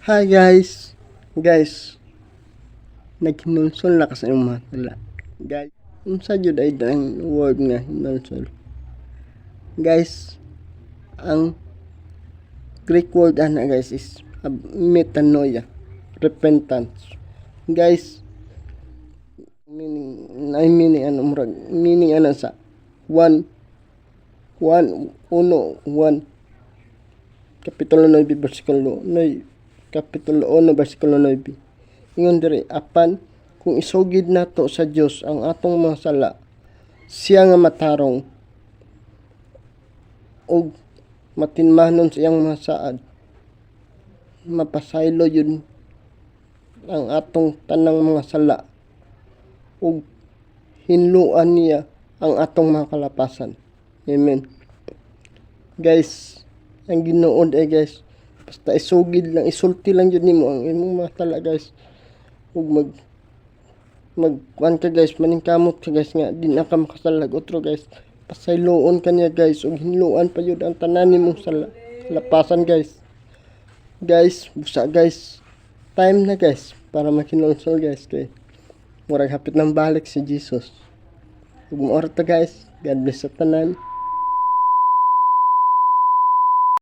Hi guys. Guys. Naghinulsol na kasi yung mga tala. Guys. Unsa jud ay ang word nga hinulsol. Guys. Ang Greek word ana guys is metanoia. Repentance. Guys. Meaning, I meaning ano murag meaning ano sa one one uno one Kapitulo 9, versikulo 9. Kapitulo 1, versikulo 9. Ingon diri, apan, kung isugid nato sa Dios ang atong mga sala, siya nga matarong, og matinmanon sa iyang mga saad, mapasaylo yun ang atong tanang mga sala, ug hinluan niya ang atong mga kalapasan. Amen. Guys, ang ginood eh guys basta isugid lang isulti lang yun nimo ang imong mga tala guys. Ug mag mag kuan ka guys. Maningkamot ka guys nga. Di na ka makasalag otro guys. Pasayloon ka niya guys. Ug hinluan pa yun ang tanan nimong sala lapasan guys. Guys busa guys. Time na guys para makinonsol guys kay murag hapit nang balik si Jesus. Ug ta guys. God bless sa tanan